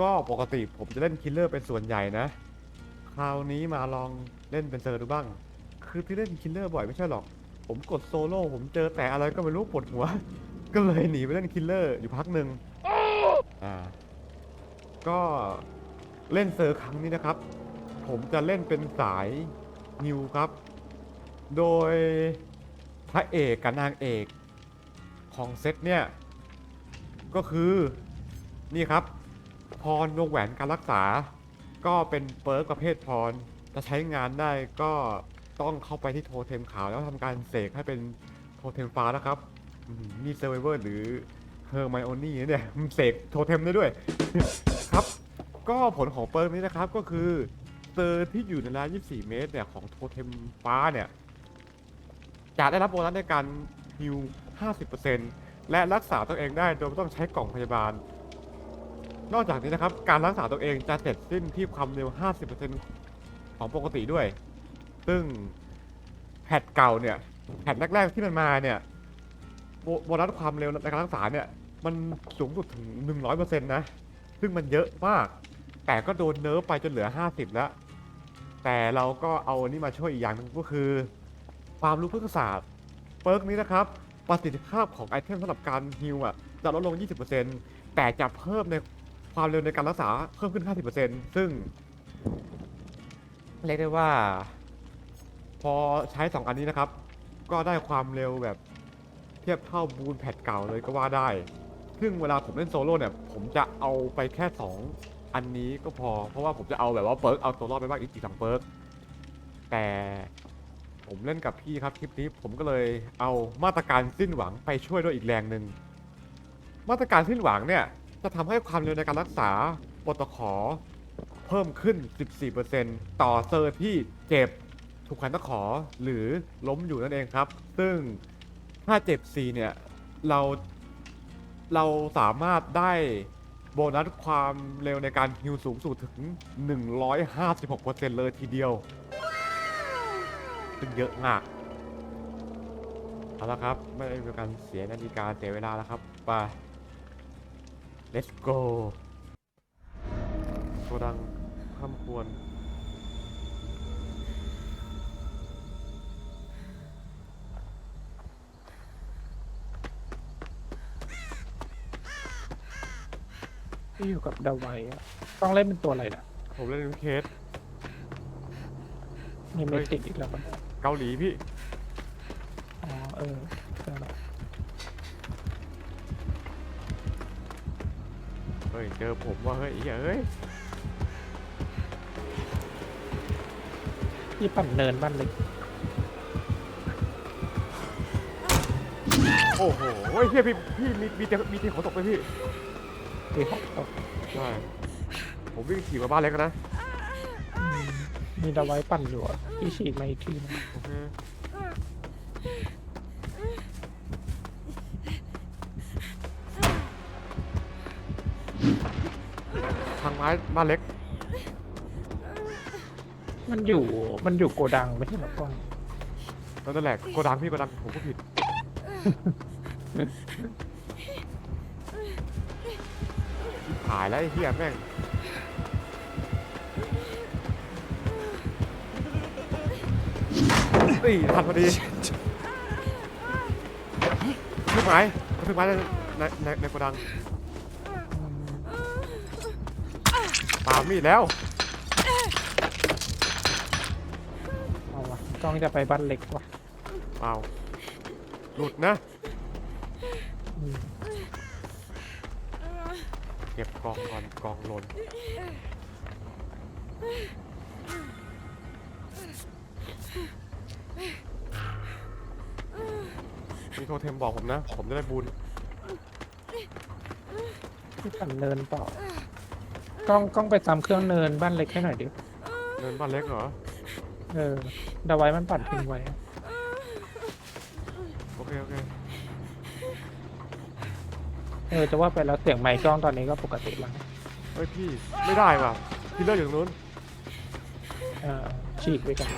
ก็ปกติผมจะเล่นคิลเลอร์เป็นส่วนใหญ่นะ คราวนี้มาลองเล่นเป็นเซอร์ดูบ้าง คือที่เล่นคิลเลอร์บ่อยไม่ใช่หรอก ผมกดโซโล่ผมเจอแต่อะไรก็ไม่รู้ปวดหัว ก็เลยหนีไปเล่นคิลเลอร์อยู่พักหนึ่งอ่า ก็เล่นเซอร์ครั้งนี้นะครับ ผมจะเล่นเป็นสายนิวครับ โดยพระเอกกับนางเอกของเซตเนี่ย ก็คือนี่ครับ พรวงแหวนการรักษา ก็เป็นเปิร์กประเภทพรจะใช้งานได้ก็ต้องเข้าไปที่โทเทมขาวแล้วทำการเสกให้เป็นโทเทมฟ้านะครับมนี่เซอร์ไวเวอร์หรือเฮอร์ไมโอนี่เนี่ยมันเสกโทเทมได้ด้วยครับ ก็ผลของเปิร์กนี้นะครับก็คือเซอร์ที่อยู่ในระยะ24 เมตรเนี่ยของโทเทมฟ้าเนี่ยจะได้รับโบนัสในการฮิว 50%และรักษาตัวเองได้โดยไม่ต้องใช้กล่องพยาบาล นอกจากนี้นะครับ การรักษาตัวเองจะเสร็จสิ้นที่ความเร็ว 50%ของปกติด้วย ซึ่งแพทเก่าเนี่ยแพทแรกๆที่มันมาเนี่ยโบนัสความเร็วในการรักษาเนี่ย มันสูงสุดถึง 100%นะ ซึ่งมันเยอะมาก แต่ก็โดนเนิร์ฟไปจนเหลือ 50 แล้ว แต่เราก็เอาอันนี้มาช่วยอีกอย่างนึงก็คือ ความรู้พฤกษศาสตร์เปิร์กนี้นะครับ ประสิทธิภาพของไอเทมสำหรับการฮิลอะจะลดลง 20%แต่จะเพิ่มใน ความเร็วในการรักษาเพิ่มขึ้น 50%ซึ่ง เรียกได้ว่า พอใช้ 2 อันนี้นะครับ ก็ได้ความเร็วแบบเทียบเท่าบูนแพดเก่าเลยก็ว่าได้ ซึ่งเวลาผมเล่นโซโล่เนี่ย ผมจะเอาไปแค่ 2 อันนี้ก็พอ เพราะว่าผมจะเอาแบบว่าเปิร์กเอาตัวรอดไปบ้างอีกอีกสองเปิร์กแต่ผมเล่นกับพี่ครับคลิปนี้ผมก็เลยเอามาตรการสิ้นหวังไปช่วยด้วยอีกแรงหนึ่งมาตรการสิ้นหวังเนี่ย จะทำให้ความเร็วในการรักษาปตขอเพิ่มขึ้น 14%ต่อเซอร์ที่เจ็บถูกขันตะขอหรือล้มอยู่นั่นเองครับ ซึ่งถ้าเจ็บ4เนี่ย เราเราสามารถได้โบนัสความเร็วในการฮิวสูงสุดถึง 156%เลยทีเดียว ซึ่งเยอะมาก เอาละครับ ไม่ได้มีการเสียนาฬิกาเสียเวลาแล้วครับ ไป let's go โกดังข้ามควร ที่อยู่กับดาไวอะต้องเล่นเป็นตัวอะไรนะผมเล่นเป็นเคสมีเมติกอีกแล้วปะเกาหลีพี่ อ๋อเออ เฮ้ยเจอผมว่าเฮ้ยเหี้ยเฮ้ยที่ปั่นเนินบ้านเล็กโอ้โหเฮ้ยเฮียพี่พี่มีมีเตียงมีเตียงขอตกไปพี่ที่หกตกใช่ผมวิ่งขี่มาบ้านเล็กนะอืมมีดาไวปั่นอยู่อะที่ฉีกมาอีกทีนึง โอเคทางไม้บ้านเล็ก มันอยู่ มันอยู่โกดังไม่ใช่หรอกล้องนั่นแหละโกดังพี่โกดังผมก็ผิด หายแล้วไอ้เหี้ยแม่ง นี่ทันพอดีขึ้นไม้ขึ้นไม้ในในในในโกดัง ปามีดแล้วเอาวะกล้องจะไปบ้านเล็กว่ะเปล่าหลุดนะ อืมเก็บกองก่อนกองหล่นมีโทรเทมบอกผมนะ ผมจะได้บุญ ที่ปั่นเนินต่อ กล้องกล้องไปตามเครื่องเนินบ้านเล็กให้หน่อยดิ เดินบ้านเล็กเหรอเออดาไวมันปั่นทิ้งไว้อะโอเคโอเคเออจะว่าไปแล้วเสียงไมค์กล้องตอนนี้ก็ปกติแล้วเฮ้ยพี่ไม่ได้ว่ะพี่เลิกอยู่ตรงนู้นเออฉีกไปกัน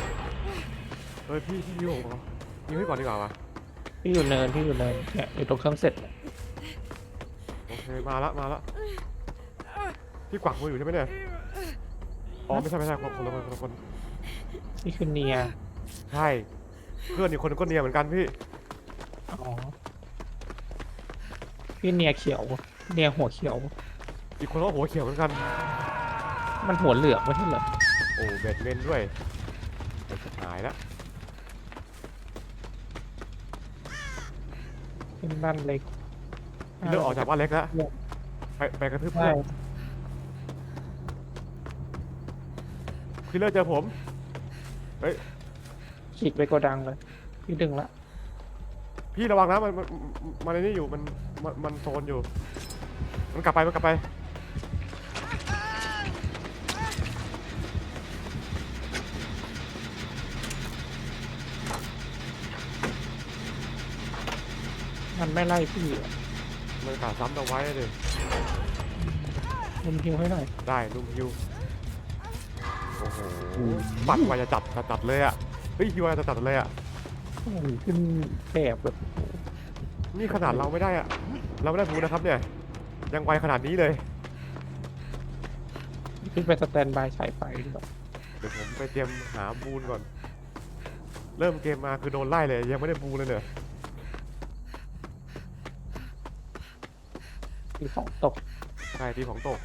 เฮ้ยพี่พี่ยิงผมเหรอยิงให้ก่อนดีกว่าวะพี่อยู่เนินพี่อยู่เนินเนี่ยอยู่ตรงเครื่องเสร็จเนี่ยโอเคมาละมาละ พี่กวักมืออยู่ใช่ไหมเนี่ย อ๋อไม่ใช่ไม่ใช่คนคนละคนคนละคน นี่คือเนียใช่ เพื่อนอีกคนก็เนียเหมือนกันพี่ อ๋อพี่เนียเขียว เนียหัวเขียว อีกคนก็หัวเขียวเหมือนกัน มันหัวเหลืองไม่ใช่เหรอโอ้เบ็ดเมนด้วยไอ้ชิบหายละเป็นบ้านเล็กพี่เลิกออกจากบ้านเล็กแล้วเนี่ยไปไปกระทืบใช่เพื่อน พี่เลิกเจอผมขีดไปโกดังเลยพี่ดึงละพี่ระวังนะมันมันมันมันในนี่อยู่มันมันมันโซนอยู่ มันกลับไปมันกลับไปมันไม่ไล่พี่อะมันกาซ้ำเอาไว้เลยมุมทิ้งให้หน่อยได้ลุมฮิว โอ้โหปัดไวจะจัดจะจัดเลยอะ เฮ้ยฮิวไวจะจัดเลยอะ โอ้ยขึ้นแถบแบบนี่ขนาดเราไม่ได้อะ เราไม่ได้บูนะครับเนี่ย ยังไวขนาดนี้เลย ขึ้นไปสแตนบายฉายไฟดีกว่าเดี๋ยวผมไปเตรียมหาบูนก่อน เริ่มเกมมาคือโดนไล่เลย ยังไม่ได้บูนเลยเนี่ยมีของตกใช่ที่ของตก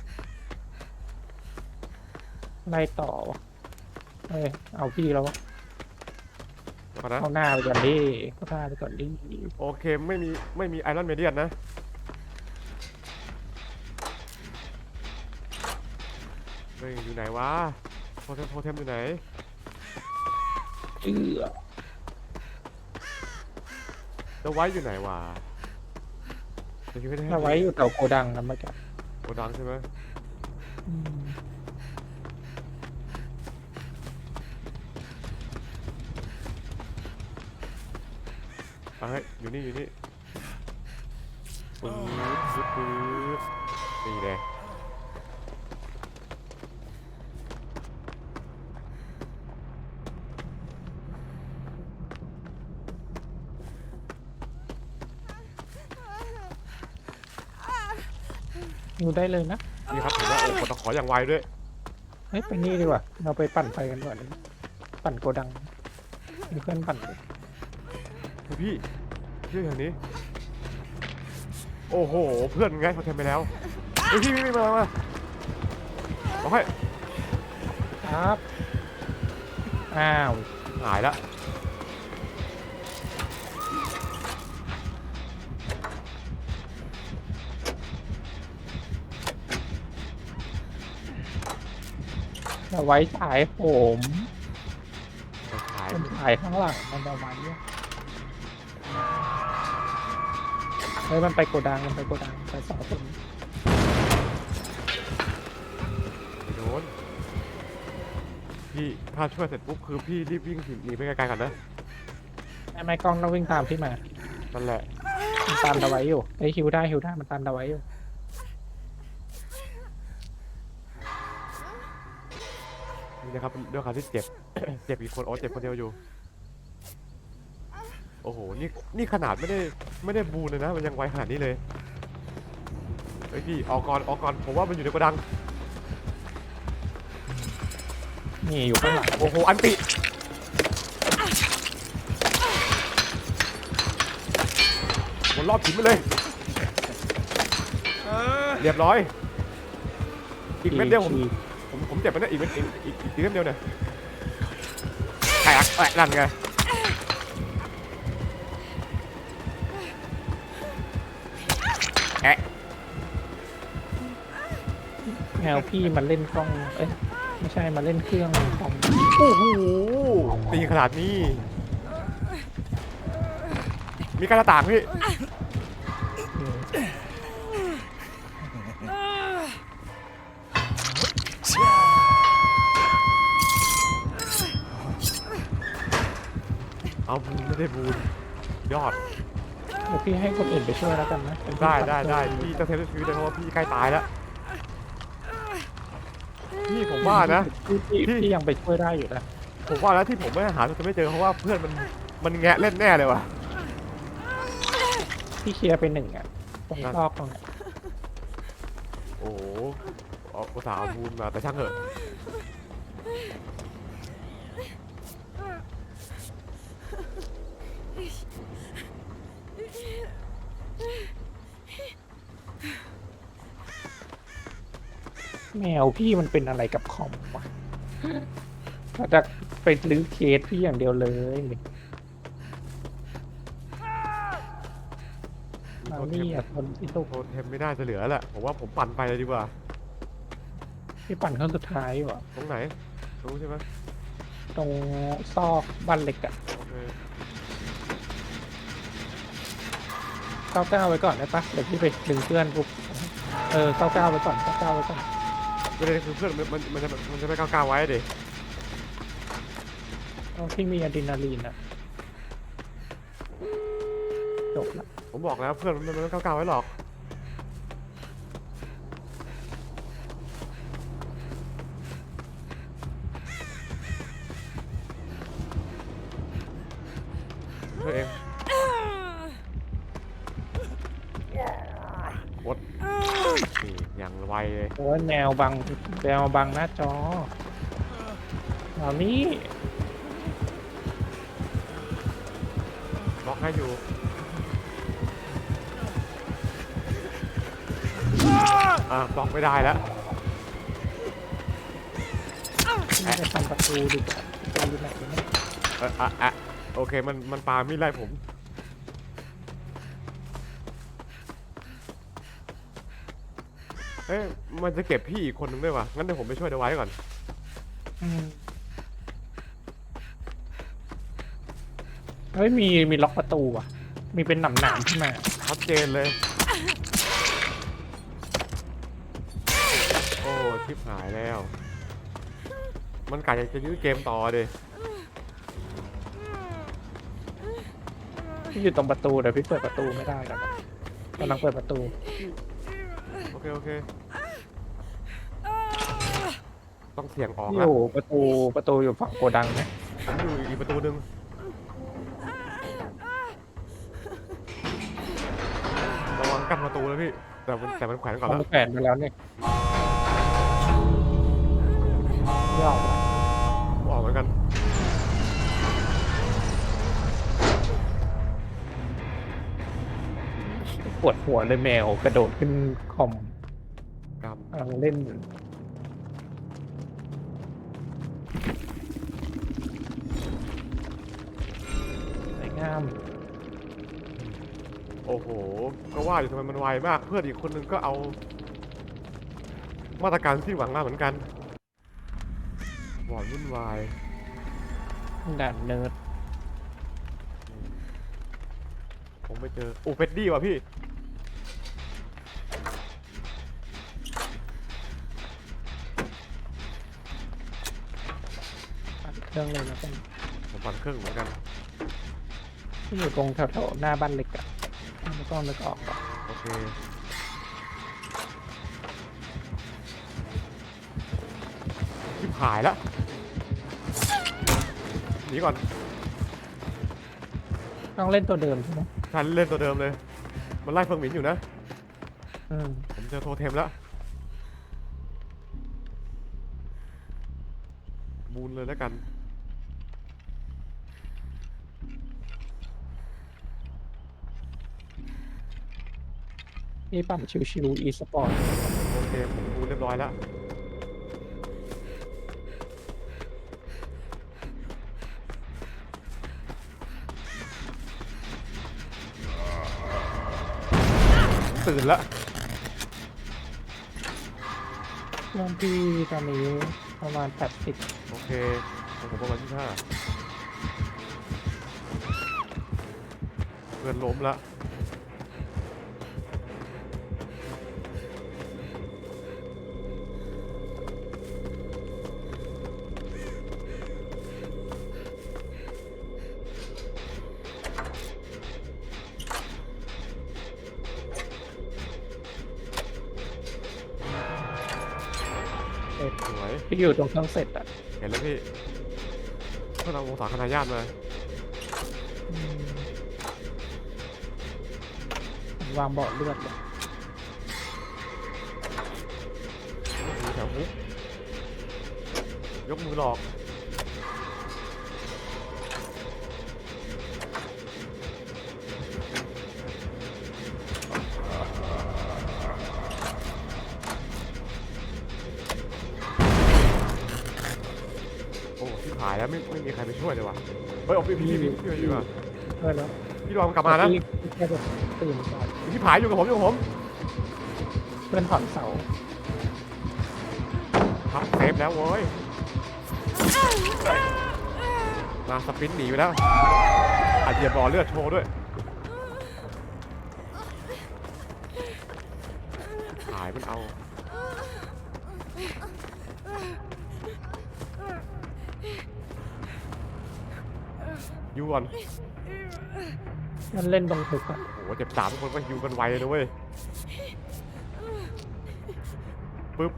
ไล่ต่อวะเอ้ยเอาพี่แล้ววะแล้วก่อนนะเอาหน้าไปก่อนดิเอาหน้าไปก่อนดิโอเคไม่มีไม่มีไอรอนเมเดียนนะ เฮ้ยอยู่ไหนวะโทเทมโทเทมอยู่ไหน เอื้อแล้วไว้อยู่ไหนวะจะคิดไม่ได้เอาไว้อยู่แถวโกดังนะเมื่อกี้โกดังใช่ไหมอืม อะเฮ้ยอยู่นี่อยู่นี่ปื๊ดปื๊ดปื๊ดนี่เลยอยู่ได้เลยนะนี่ครับเห็นว่าโอ้โหตะขออย่างไวด้วยเฮ้ยไปนี่ดีกว่า เราไปปั่นไฟกันก่อนดิปั่นโกดังมีเพื่อนปั่นอยู่คือพี่ พี่อย่างนี้ โอ้โห เพื่อนไงเขาทำไปแล้วเฮ้ยพี่พี่พี่มามาโอเคครับ อ้าว หายละเราไว้ฉายผมไปขายเป็นฉายข้างหลังมันเอาไว้อะ เฮ้ยมันไปโกดังมันไปโกดังไปสองคนไปโดนพี่ถ้าช่วยเสร็จปุ๊บคือพี่รีบวิ่งหนีไปไกลๆก่อนนะไอ้ไม้กล้องต้องวิ่งตามพี่มา นั่นแหละมันตามเราไว้อยู่ไอ้ยฮิวได้ฮิวได้มันตามเราไว้อยู่นี่นะครับด้วยความที่เจ็บ เจ็บอีกคนโอ้เจ็บคนเดียวอยู่ โอ้โห นี่นี่ขนาดไม่ได้ไม่ได้บูนเลยนะ มันยังไวขนาดนี้เลย เฮ้ยพี่ออกก่อนออกก่อนผมว่ามันอยู่ในโกดัง นี่อยู่ข้างหลังโอ้โห อันติ วนรอบหินไปเลย เรียบร้อย อีกเม็ดเดียวผมขี่ผมผมเจ็บไปเนี่ยอีกเม็ดอีกอีกอีกเม็ดเดียวเนี่ยแตกแตกนั่นไง แอะแนวพี่มันเล่นกล้อง เอ้ยไม่ใช่มาเล่นเครื่องของโอ้โหตีขนาดนี้ มีการหน้าต่างพี่เอาบูนไม่ได้บูนยอดเดี๋ยวพี่ให้คนอื่นไปช่วยแล้วกันนะเป็นพี่ได้ได้ทำได้เครื่องพี่ต้องเซฟชีวิตเลยเพราะว่าพี่ใกล้ตายแล้วพี่ผมว่านะ พี่พี่พี่ พี่ยังไปช่วยได้อยู่นะผมว่าแล้วที่ผมไม่หาจะไม่เจอเพราะว่าเพื่อนมันมันแงะเล่นแน่เลยว่ะ พี่เคลียร์ไปหนึ่งอะตรงนั่นซอกตรงเนี้ยโอ้โหเอาอุตส่าห์เอาทูนมาแต่ช่างเถอะ แมวพี่มันเป็นอะไรกับคอมวะเราจะไปลื้อเคสพี่อย่างเดียวเลยเอานี่อะคนที่ตุกโทนเทมไม่ได้จะเหลือแหละผมว่าผมปั่นไปเลยดีกว่าพี่ปั่นขั้นสุดท้ายว่ะตรงไหนรู้ใช่ไหมตรงซอกบ้านเล็กอะโอเคเก้าเก้าไว้ก่อนได้ปะเดี๋ยวพี่ไปดึงเพื่อนปุ๊บเออเก้าเก้าไว้ก่อนเก้าเก้าไว้ก่อน ประเด็นคือเพื่อนมันมันมันจะมันจะไม่ก้าวก้าวไว้ดิเอาที่มีอะดรีนาลีนอะจบละผมบอกแล้วเพื่อนมันมันไม่ก้าวก้าวไว้หรอกเพื่อนเองวดนี่อย่างไวเลยโอ้ยแนวบังแนวบังหน้าจอเอานี้บล็อกให้อยู่อะบล็อกไม่ได้แล้วพี่จะทำประตูดีกว่าประตูอยู่ไหนวะเนี่ยเอออะอะโอเคมันมันปามีดไล่ผม เอ๊ะมันจะเก็บพี่อีกคนนึงด้วยวะงั้นเดี๋ยวผมไปช่วยเดยวไว้ก่อนอืมเฮ้ยมีมีล็อกประตูอะ มีเป็นหนามหนามๆขึ้นมา ชัดเจนเลย โอ้ ชิบหายแล้ว มันกะจะยื้อเกมต่อดิพี่อยู่ตรงประตูเดี๋ยวพี่เปิดประตูไม่ได้แล้วนะกำลังเปิดประตูโอ เคโอเคต้องเสี่ยงออกอแล้วยู่ประตูประตูอยู่ฝั่งโกดังนะผมอยู่อีกประตูหนึ่งระวังกันประตูนะพี่แต่มันแต่มันแขวนก่อนมัแล้วนแขวนไปแล้วเนี่ยไม่ออกผมออกเหมือนกันปวดหัวเลยแมวกระโดดขึ้นคอม กรรมกำลังเล่นสวยงามโอ้โห ก็ว่าอยู่ทำไมมันไวมาก เพื่อนอีกคนนึงก็เอา มาตรการที่หวังมาเหมือนกันบอดวุ่นวายด่านเนิร์ดผมไปเจอโอ้เป็ดดี้ว่ะพี่ เครื่องเลยแล้วกันผมปั่นเครื่องเหมือนกันที่อยู่ตรงแถวๆหน้าบ้านเล็กอะไม่ต้องนึกออกหรอกโอเคชิบหายแล้วหนีก่อนต้องเล่นตัวเดิมใช่ไหมทันเล่นตัวเดิมเลย มันไล่เฟิงหมินอยู่นะ อืมผมเจอโทเทมแล้ว บูนเลยแล้วกัน นี่ปั่นชิวๆอีสปอร์ตโอเคผมบูนเรียบร้อยแล้วตื่นแล้วเครื่องพี่ตอนนี้ประมาณแปดสิบโอเคของผมประมาณที่ห้าเพื่อนล้มละ ที่อยู่ตรงเครื่องเสร็จอะเห็นแล้วพี่พวกเราวงศาคณะญาติมา วางเบาเลือดเลยแถวคุกยกมือหลอกายแล้วไม่ไม่มีใครไปช่วยเลยว่ะ เฮ้ยเอาพี่พี่พี่พี่พี่ดีกว่าเพื่อนแล้วพี่ลองกลับมานะพี่แค่แบบตื่นก่อนพี่ผายอยู่กับผมอยู่กับผมเพื่อนถอนเสาครับเซฟแล้วเว้ย มาสปรินต์หนีไปแล้วอาจเหยียบบ่อเลือดโชว์ด้วยหายมันเอา ยูก่อน มันเล่นตรงถึกอะโอ้โหเจ็บสามคนก็ฮิวกันไวเลยนะเว้ย ปึ๊บ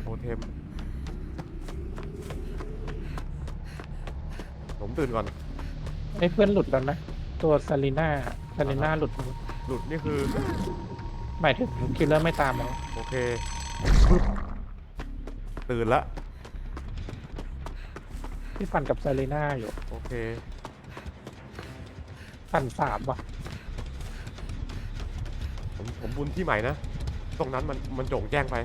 โทเทม ผมตื่นก่อน ไอ้เพื่อนหลุดแล้วนะ ตัวซาลีน่าซาลีน่าหลุด หลุดนี่คือ หมายถึงคิลเลอร์ไม่ตามมาโอเคปึ๊บ ตื่นละที่ปั่นกับซาลีน่าอยู่โอเค ปั่นสามว่ะผมผมบุญที่ใหม่นะ ตรงนั้นมันมันโจ่งแจ้งไป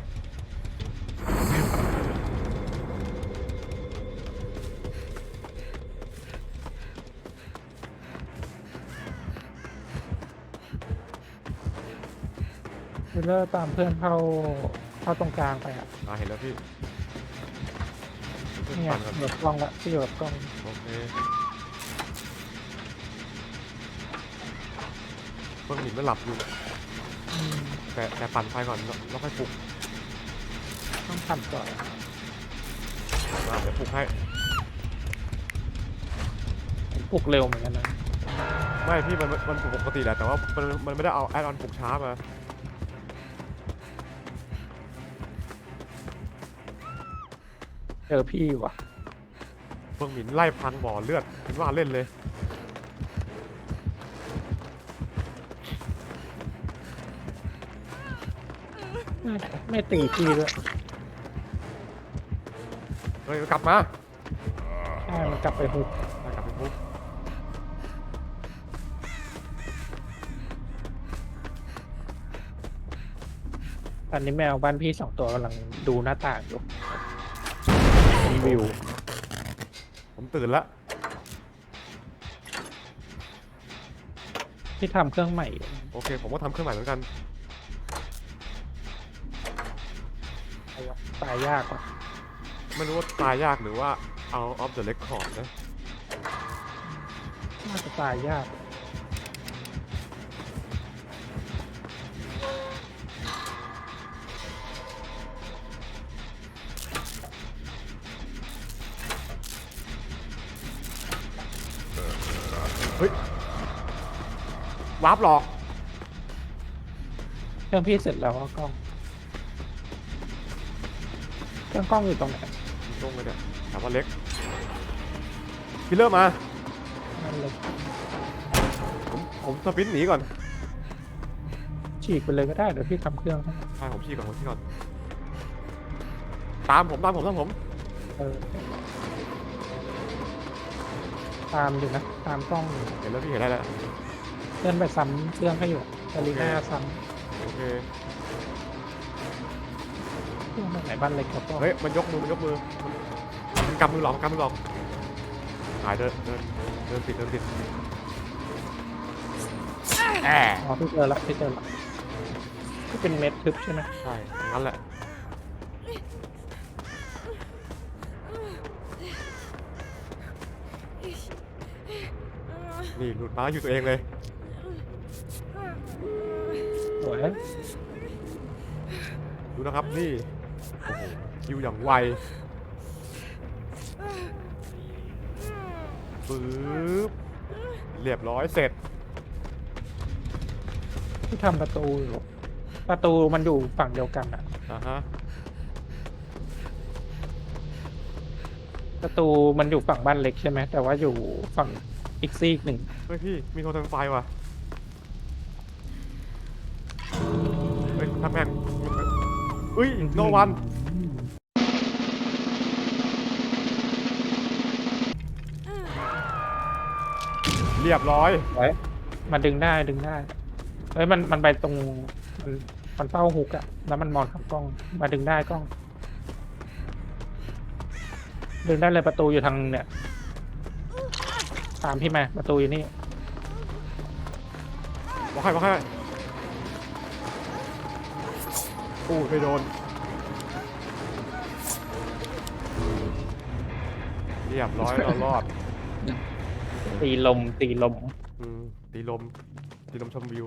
คิลเลอร์ตามเพื่อนเข้าเข้าตรงกลางไปอะ มาเห็นแล้วพี่ขึ้ นเนี่ยปั่นก่อนอยู่กับกล้องละที่อยู่กับกล้องโอเคเพิ่งหนินมันหลับอยู่ อืมแต่แต่ปั่นไฟก่อนแล้วแล้วค่อยปลุกต้องปั่นก่อนมาเดี๋ยวปลุกให้ ปลุกเร็วเหมือนกันนะ ไม่พี่มันมันปลุกปกติแหละแต่ว่ามันมันไม่ได้เอาแอดออนปลุกช้ามา เจอพี่ว่ะเพิ่งหมินไล่พังบ่อเลือดเป็นว่าเล่นเลย ไม่ไม่ตีพี่ด้วยเฮ้ยกลับมาใช่มันกลับไปหุบกลับไปปุ๊บตอนนี้แมวบ้านพี่สองตัวกำลังดูหน้าต่างอยู่รี วิว ผมตื่นละที่ทำเครื่องใหม่อยู่โอเค ผมก็ทำเครื่องใหม่เหมือนกันตายยากว่ะไม่รู้ว่าตายยากหรือว่า out of the record นะ น่าจะตายยาก วาร์ปหลอกเครื่องพี่เสร็จแล้วก็กล้องเครื่องกล้องอยู่ตรงไหนตรงเลยเนี่ยถามว่าเล็กคิลเลอร์มา นั่นเลยผมผมสปรินต์หนีก่อนฉีกไปเลยก็ได้เดี๋ยวพี่ทำเครื่องให้ใช่ผมชี้ก่อนผมชี้ก่อน ตามผมตามผมตามผม เออ ตามอยู่นะตามกล้องอยู่เห็นแล้วพี่เห็นได้แล้วเลื่อนไปซ้ำเครื่องให้อยู่ซาลีน่าซ้โอเคำเครื่องไหนบ้านเล็กครับก็เฮ้ยมันยกมือมันยกมือมันมันกำมือหลอกมันกำมือหลอกหายเดินเดินเดินติดเดินติดแอบอ๋อพี่เจอละพี่เจอละที่เป็นเม็ดทึบใช่ไหมใช่งั้นแหละ นี่หลุดมาอยู่ตัวเองเลย สวยดูนะครับนี่โอ้โหคิวอย่างไวปึ๊บเรียบร้อยเสร็จ ที่ทำประตูอยู่ประตูมันอยู่ฝั่งเดียวกันอะอ่าฮะ ประตูมันอยู่ฝั่งบ้านเล็กใช่ไหมแต่ว่าอยู่ฝั่ง อีกซีกหนึ่งเฮ้ยพี่ มีโทรศัพท์ไฟว่ะเฮ้ยถ้าแม่งอุ้ยโนวัน เรียบร้อย ไว้มันดึงได้ดึงได้เอ้ยมันมันไปตรงมันมันเป้าฮุกอะแล้วมันมองขับกล้อง มาดึงได้กล้อง ดึงได้เลยประตูอยู่ทางเนี่ย ตามพี่มาประตูอยู่นี่บอกให้บอกให้อู้ไม่โดนเรียบร้อยเรารอดตีลมตีลมอืมตีลมตีลมชมวิว